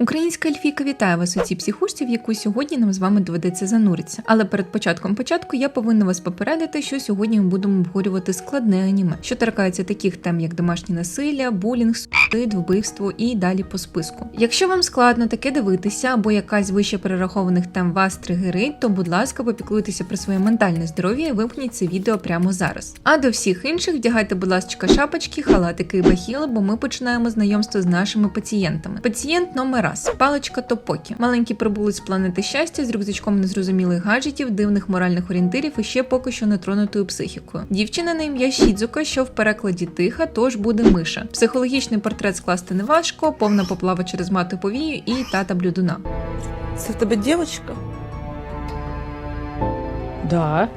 Українська Ельфійка вітає вас у цій психушці, в яку сьогодні нам з вами доведеться зануритися. Але перед початком початку я повинна вас попередити, що сьогодні ми будемо обговорювати складне аніме, що торкається таких тем, як домашнє насилля, булінг, суїцид, вбивство і далі по списку. Якщо вам складно таке дивитися або якась вище перерахованих тем вас тригерить, то будь ласка, попіклуйтеся про своє ментальне здоров'я і вимкніть це відео прямо зараз. А до всіх інших вдягайте, будь ласка, шапочки, халатики і бахіли, бо ми починаємо знайомство з нашими пацієнтами. Пацієнт номер раз паличка Топокі, маленький прибулець з планети щастя з рюкзачком незрозумілих гаджетів, дивних моральних орієнтирів і ще поки що нетронутою психікою. Дівчина на ім'я Шідзука, що в перекладі тиха, тож буде миша. Психологічний портрет скласти неважко, повна поплава через мати повію і тата блюдуна. Це в тебе дівчинка? Да.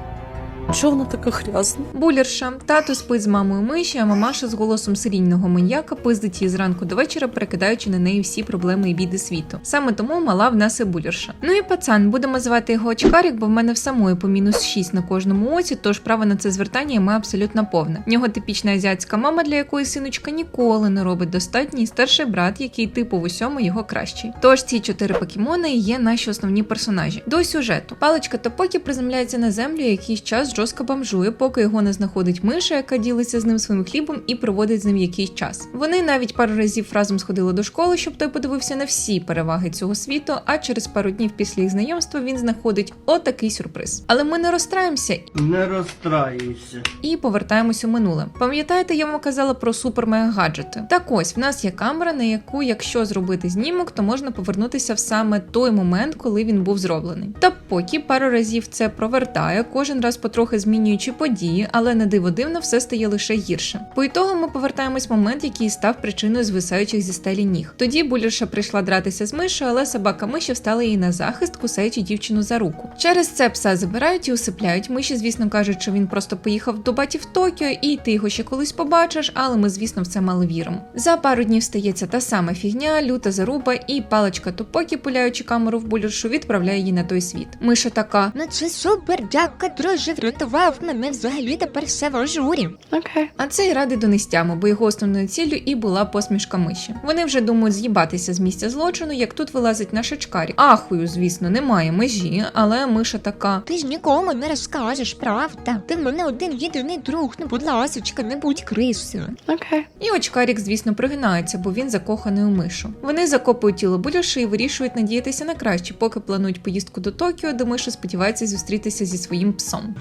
Чого вона така грязна? Булірша. Тато спить з мамою миші, а мамаша з голосом серійного маньяка пиздить її зранку до вечора, перекидаючи на неї всі проблеми і біди світу. Саме тому мала в нас і булірша. Ну і пацан, будемо звати його очкарик, бо в мене в самої по мінус 6 на кожному оці, тож право на це звертання має абсолютно повне. В нього типічна азіатська мама, для якої синочка ніколи не робить достатній, старший брат, який типу в усьому його кращий. Тож ці чотири покемони є наші основні персонажі. До сюжету. Паличка Топокі приземляється на землю якийсь час жорстко бомжує, поки його не знаходить миша, яка ділиться з ним своїм хлібом і проводить з ним якийсь час. Вони навіть пару разів разом сходили до школи, щоб той подивився на всі переваги цього світу. А через пару днів після їх знайомства він знаходить отакий сюрприз. Але ми не розстраємося Не розстраюйся. і повертаємось у минуле. Пам'ятаєте, я вам казала про супер гаджети? Так ось в нас є камера, на яку, якщо зробити знімок, то можна повернутися в саме той момент, коли він був зроблений. Та поки пару разів це провертає, кожен раз потрохи змінюючи події, але не диво дивно, все стає лише гірше. По ітогу ми повертаємось в момент, який став причиною звисаючих зі стелі ніг. Тоді булірша прийшла дратися з мишою, але собака миші встала їй на захист, кусаючи дівчину за руку. Через це пса забирають і усипляють. Миші, звісно, кажуть, що він просто поїхав до баті в Токіо, і ти його ще колись побачиш, але ми, звісно, в це мало віримо. За пару днів стається та сама фігня, люта заруба, і паличка Топокі, пуляючи камеру в буліршу, відправляє її на той світ. Миша така. Ну це супер, дякую, друже, врятував мене взагалі тепер все в ажурі. Окей. А цей радий до нестями, бо його основною ціллю і була посмішка миші. Вони вже думають з'їбатися з місця злочину, як тут вилазить наш очкарі. Ахую, звісно, немає межі, але миша така. Ти ж нікому не розкажеш, правда? Ти в мене один єдиний друг, ну будь ласочка, не будь крисою. Окей. І очкарік, звісно, пригинається, бо він закоханий у мишу. Вони закопують тіло Булюші і вирішують надіятися на краще, поки планують поїздку до Токіо, де миша сподівається зустрітися зі своїм псом.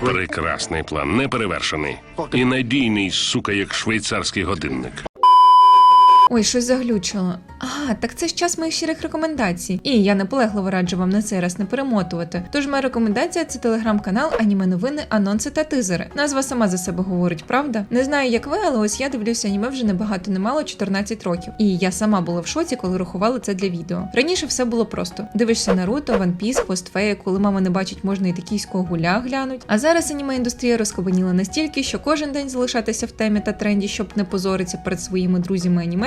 Прекрасний план, неперевершений. І надійний, сука, як швейцарський годинник. Ой, щось заглючило. А, так це ж час моїх щирих рекомендацій. І я наполегливо раджу вам на цей раз не перемотувати. Тож моя рекомендація це телеграм-канал Аніме новини, анонси та тизери. Назва сама за себе говорить, правда? Не знаю, як ви, але ось я дивлюся аніме вже небагато немало 14 років. І я сама була в шоці, коли рахувала це для відео. Раніше все було просто: дивишся Наруто, Ван Піс, Постфея, коли мама не бачить, можна і токійського гуля глянуть. А зараз аніме індустрія розкабаніла настільки, що кожен день залишатися в темі та тренді, щоб не позоритися перед своїми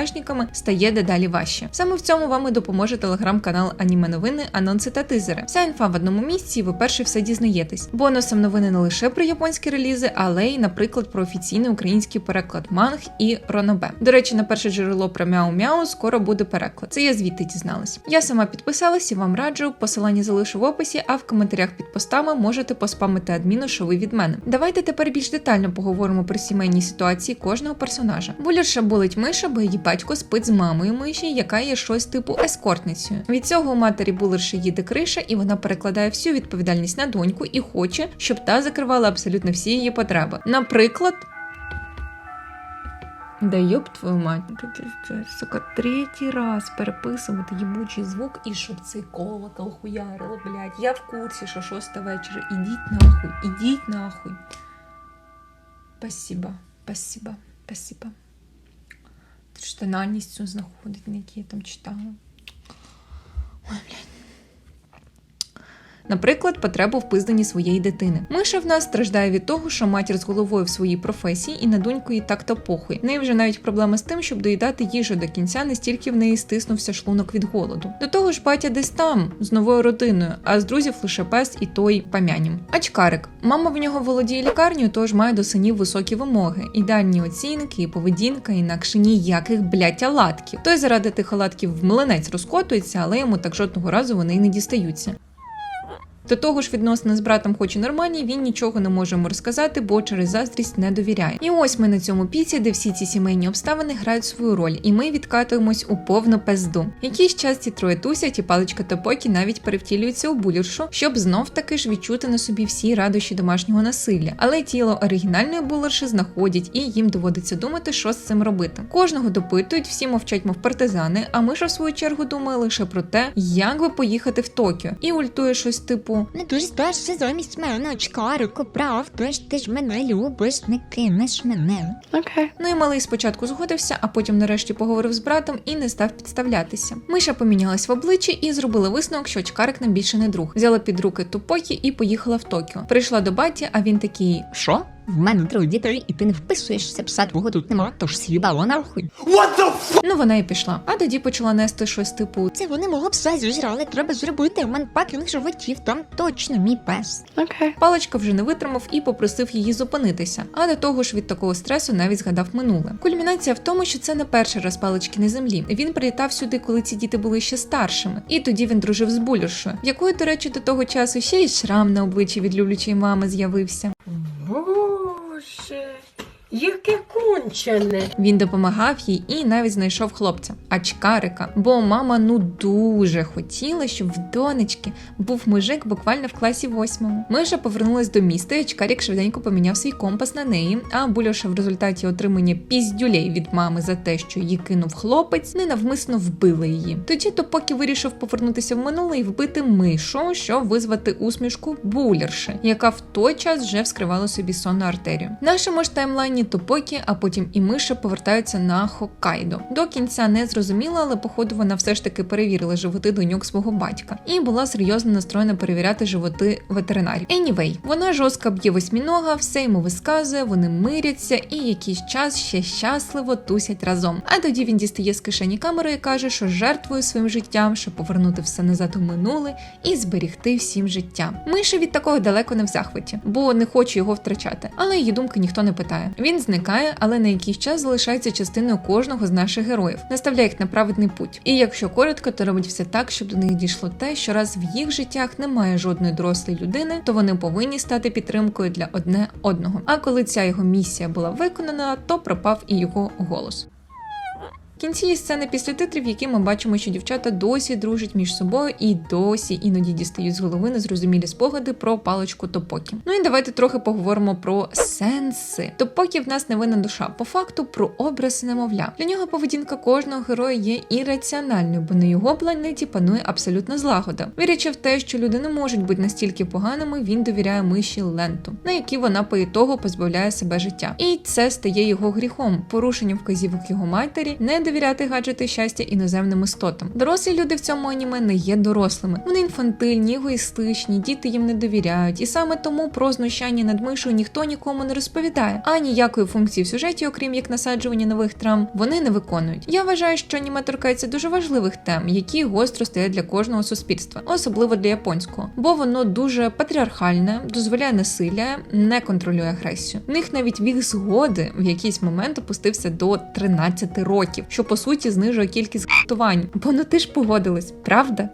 друзями-анімешниками, стає дедалі важче. Саме в цьому вам і допоможе телеграм-канал Аніме Новини, анонси та тизери. Вся інфа в одному місці, і ви перші все дізнаєтесь. Бонусом новини не лише про японські релізи, але й, наприклад, про офіційний український переклад манг і ронобе. До речі, на перше джерело про мяу-мяу скоро буде переклад. Це я звідти дізналась. Я сама підписалась і вам раджу. Посилання залишу в описі, а в коментарях під постами можете поспамити адміну, що ви від мене. Давайте тепер більш детально поговоримо про сімейні ситуації кожного персонажа. Булірша болить миша, бо її батько спить з мамою миші, яка є щось типу ескортницею. Від цього у матері булерші їде криша, і вона перекладає всю відповідальність на доньку і хоче, щоб та закривала абсолютно всі її потреби. Наприклад. Да ёб твою мать, сука, третій раз переписувати їбучий звук і щоб цей колокол хуярило, блядь. Я в курсі, що шоста вечора. Ідіть нахуй, ідіть нахуй. Спасибо, спасибо, спасибо. Цю знаходить, на які я там читала. Ой, блядь. Наприклад, потребу в пизданні своєї дитини. Миша в нас страждає від того, що матір з головою в своїй професії і на доньку їй так то похуй. В неї вже навіть проблема з тим, щоб доїдати їжу до кінця, настільки в неї стиснувся шлунок від голоду. До того ж, батя десь там з новою родиною, а з друзів лише пес і той пам'янім. Ачкарик, мама в нього володіє лікарнею, тож має до синів високі вимоги, ідеальні оцінки і поведінка, інакше ніяких блять оладків. Той заради тих оладків в млинець розкотується, але йому так жодного разу вони й не дістаються. До того ж, відносини з братом, хоч і нормальні, він нічого не може йому розказати, бо через заздрість не довіряє. І ось ми на цьому піці, де всі ці сімейні обставини грають свою роль, і ми відкатуємось у повну пезду. Якийсь час ці троє тусять, і паличка Топокі навіть перевтілюється у буліршу, щоб знов таки ж відчути на собі всі радощі домашнього насилля. Але тіло оригінальної булерші знаходять, і їм доводиться думати, що з цим робити. Кожного допитують, всі мовчать, мов партизани. А Миша, в свою чергу, думає лише про те, як би поїхати в Токіо, і ультує щось типу. Не дуже старше замість мене, очкарику, правда ж ти ж мене любиш, не кинеш мене. Окей. Ну і малий спочатку згодився, а потім нарешті поговорив з братом і не став підставлятися. Миша помінялась в обличчі і зробила висновок, що очкарик нам більше не друг. Взяла під руки тупокі і поїхала в Токіо. Прийшла до баті, а він такий: Що? В мене троє дітей, і ти не вписуєшся, пса твого тут нема, тож с'їбало нахуй. ну вона і пішла. А тоді почала нести щось типу. Це вони мого пса зіжрали, треба зробити манпакінг животів, там точно мій пес. Окей. Паличка вже не витримав і попросив її зупинитися. А до того ж від такого стресу навіть згадав минуле. Кульмінація в тому, що це не перший раз палички на землі. Він прилітав сюди, коли ці діти були ще старшими, і тоді він дружив з булюшою, в якої, до речі, до того часу ще й шрам на обличчі від люблячої мами з'явився. Яке кончене. Він допомагав їй і навіть знайшов хлопця, ачкарика. Бо мама ну дуже хотіла, щоб в донечки був мужик буквально в класі восьмому. Миша повернулась до міста, і Ачкарік швиденько поміняв свій компас на неї. А Бульоша в результаті отримання піздюлей від мами за те, що її кинув хлопець, ненавмисно вбила її. Тоді то поки вирішив повернутися в минуле і вбити мишу, щоб визвати усмішку булерши, яка в той час вже вскривала собі сонну артерію. Нашому ж таймлайні Топокі, а потім і Миша повертаються на Хоккайдо. До кінця не зрозуміла, але походу вона все ж таки перевірила животи доньок свого батька і була серйозно настроєна перевіряти животи ветеринарів. Anyway, вона жорстко б'є восьмінога, все йому висказує, вони миряться і якийсь час ще щасливо тусять разом. А тоді він дістає з кишені камеру і каже, що жертвує своїм життям, щоб повернути все назад у минуле і зберігти всім життя. Миша від такого далеко не в захваті, бо не хоче його втрачати. Але її думки ніхто не питає. Він зникає, але на якийсь час залишається частиною кожного з наших героїв, наставляє їх на праведний путь. І якщо коротко, то робить все так, щоб до них дійшло те, що раз в їх життях немає жодної дорослої людини, то вони повинні стати підтримкою для одне одного. А коли ця його місія була виконана, то пропав і його голос. Кінці є сцени після титрів, які ми бачимо, що дівчата досі дружать між собою і досі іноді дістають з голови незрозумілі спогади про паличку Топокі. Ну і давайте трохи поговоримо про сенси. Топокі в нас невинна душа, по факту про образ немовля. Для нього поведінка кожного героя є ірраціональною, бо на його планеті панує абсолютна злагода. Вірячи в те, що люди не можуть бути настільки поганими, він довіряє миші ленту, на якій вона по ітогу позбавляє себе життя. І це стає його гріхом, порушенням вказівок його матері, не довіряти гаджети щастя іноземним істотам. Дорослі люди в цьому аніме не є дорослими. Вони інфантильні, егоїстичні, діти їм не довіряють, і саме тому про знущання над мишою ніхто нікому не розповідає. А ніякої функції в сюжеті, окрім як насаджування нових травм, вони не виконують. Я вважаю, що аніме торкається дуже важливих тем, які гостро стоять для кожного суспільства, особливо для японського, бо воно дуже патріархальне, дозволяє насилля, не контролює агресію. В них навіть вік згоди в якийсь момент опустився до 13 років, що по суті знижує кількість гатувань. Бо ну ти ж погодилась, правда?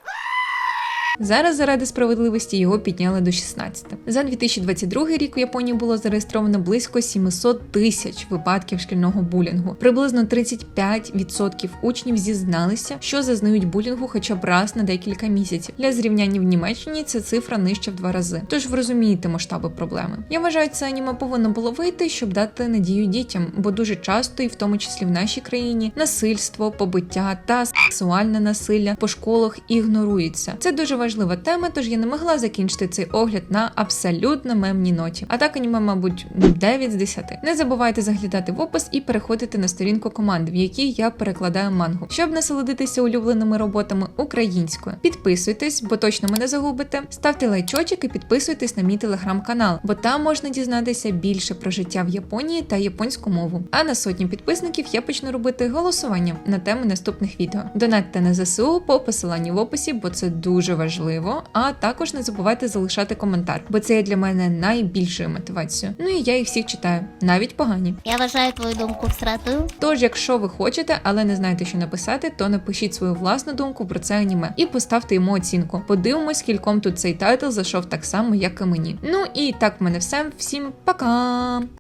Зараз заради справедливості його підняли до 16. За 2022 рік у Японії було зареєстровано близько 700 тисяч випадків шкільного булінгу. Приблизно 35% учнів зізналися, що зазнають булінгу хоча б раз на декілька місяців. Для зрівняння в Німеччині ця цифра нижча в два рази. Тож ви розумієте масштаби проблеми. Я вважаю, це аніме повинно було вийти, щоб дати надію дітям, бо дуже часто, і в тому числі в нашій країні, насильство, побиття та сексуальне насилля по школах ігнорується. Це дуже важлива тема, тож я не могла закінчити цей огляд на абсолютно мемній ноті. А так аніме, мабуть, 9 з 10. Не забувайте заглядати в опис і переходити на сторінку команди, в якій я перекладаю мангу, щоб насолодитися улюбленими роботами українською. Підписуйтесь, бо точно мене загубите. Ставте лайчочок і підписуйтесь на мій телеграм-канал, бо там можна дізнатися більше про життя в Японії та японську мову. А на сотні підписників я почну робити голосування на теми наступних відео. Донатьте на ЗСУ по посиланню в описі, бо це дуже важливо. А також не забувайте залишати коментар, бо це є для мене найбільшою мотивацією. Ну і я їх всіх читаю, навіть погані. Я вважаю твою думку всратою. Тож, якщо ви хочете, але не знаєте, що написати, то напишіть свою власну думку про це аніме і поставте йому оцінку. Подивимось, кільком тут цей тайтл зайшов так само, як і мені. Ну і так в мене все. Всім пока!